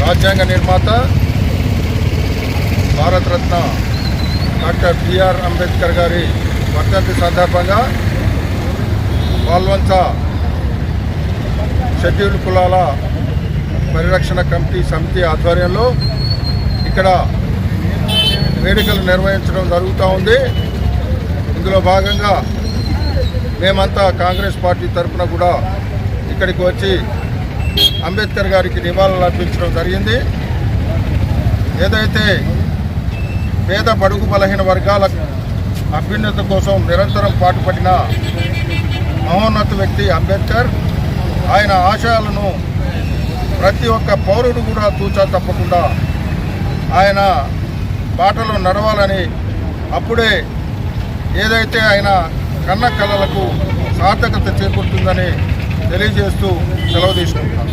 రాజ్యాంగ నిర్మాత Bharat Ratna doctor BR Ambedkar గారి వర్ధంతి సందర్భంగా పాల్వంచ షెడ్యూల్ కులాల పరిరక్షణ కమిటీ సమితి ఆధ్వర్యంలో ఇక్కడ వేడుకలు నిర్వహించడం జరుగుతూ ఉంది. ఇందులో భాగంగా మేమంతా కాంగ్రెస్ పార్టీ తరఫున కూడా ఇక్కడికి వచ్చి అంబేద్కర్ గారికి నివాళులు అర్పించడం జరిగింది. ఏదైతే పేద బడుగు బలహీన వర్గాల అభ్యున్నత కోసం నిరంతరం పాటుపడిన మహోన్నత వ్యక్తి అంబేద్కర్ ఆయన ఆశయాలను ప్రతి ఒక్క పౌరుడు కూడా తూచా తప్పకుండా ఆయన బాటలో నడవాలని అప్పుడే ఏదైతే ఆయన కన్న కళలకు సార్థకత చేకూరుతుందని తెలియజేస్తూ సెలవు తీసుకుంటున్నాను.